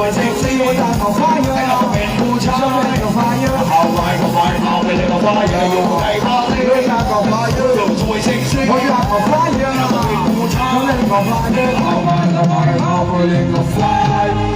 วยเซ็กซี่ตาเขาฟ้าเยอะให้เราเป็นผู้ชายเขาฟ้าเยอะเอาไว้เขาไว้เอาไปเลยเขฟ้าเยอะอยู่ในบ้านเลยตาเขาฟ้าเยอะสวยเซ็กซี่เขาตาเฟ้าเยอะเป็นผู้ชายเขาเล่ฟ้าเยอะเอาไว้เอาไว้เอาไปเลยเขฟ้า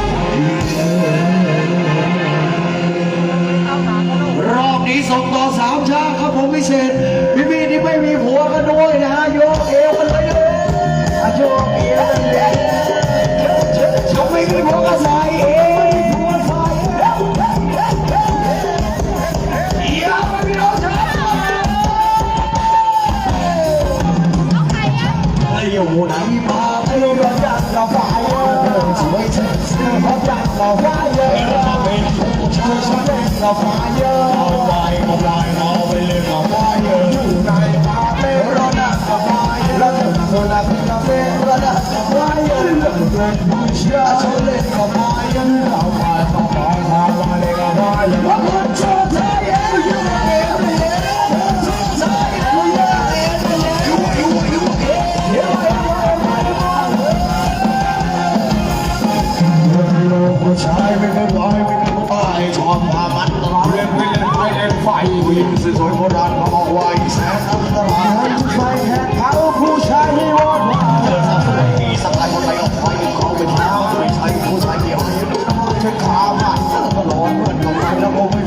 有哪一把没有人干了花样？只为这次我干了花样，我只想干了花样。我来，我来，我为了那花样，就来把妹，我那个花样，我那个那妹，我那个花样，我那个花样，我那个花样。ายผู้หญิงสวยๆโบราณมาบอกไว้แสนอันตรายให้ทุกใครแห่เขาผู้ชายให้วอดวายเจอสาวสวยมีสไตล์คนไหนออกไปเขาเป็นท้าไม่ใช่ผู้ชายเดียวเห็นน้องเช็ดขาผ่านสารพัดร้อนมันลงไปแล้วโอ้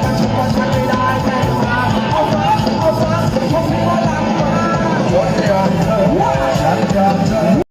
Gracias.